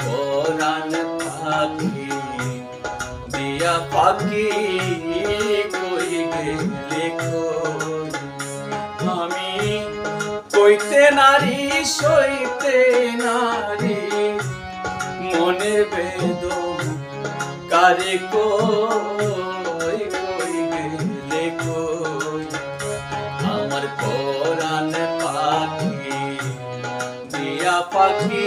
পরাণ পাখি, দিয়া পাখি কই গেলে আমি কইতে নারী, সইতে নারী, মনের বেদন কারে কই কই গেলে কই আমার পরাণ পাখি, দিয়া পাখি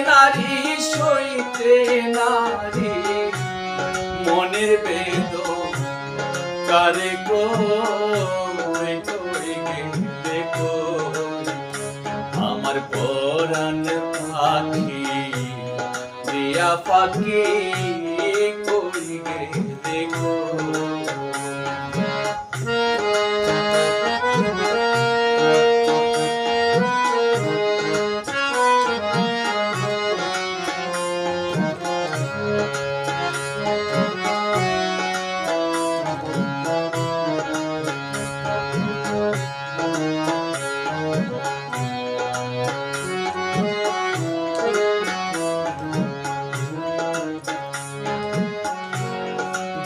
নারী সইতে নারী মনের বেদ কারে গো? আমার পরাণ পাখি পাখি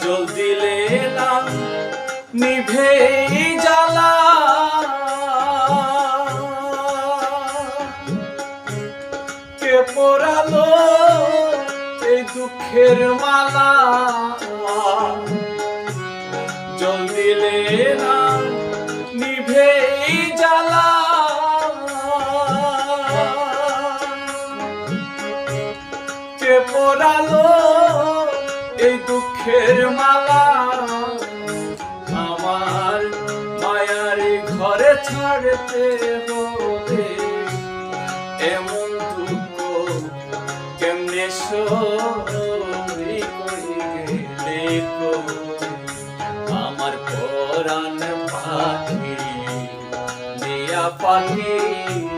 জল দিলে নিভে জ্বালা। কে পরালো এই দুঃখের মালা? কে পরালো এই দুঃখের মালা। আমার মায়ার ঘরে ছাড়তে হবে। এমন দুঃখ কেমনে আমার পরাণ পাখি দিয়া পাখি।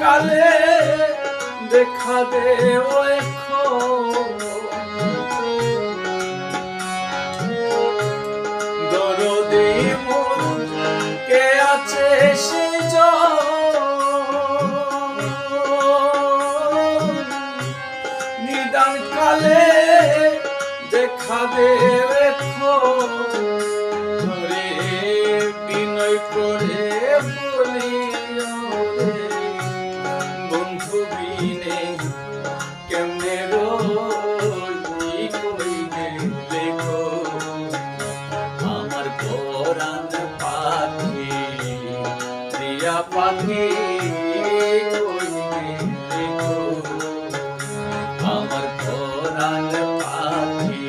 কালে দেখা দে দরদি কে আছে সে নিদান কালে দেখা ধরে বিনয় করে বলি কই? আমার পরাণ পাখি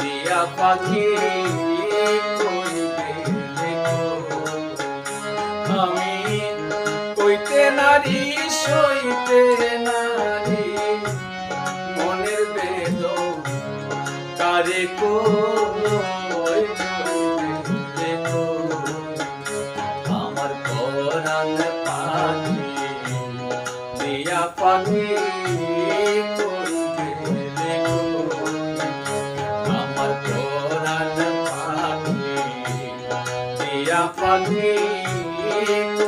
দিয়া পাখি? আমি কইতে নারী, সইতে নারী, মনের বেদ কারে কই পরাণ পাখি দিয়া পাখি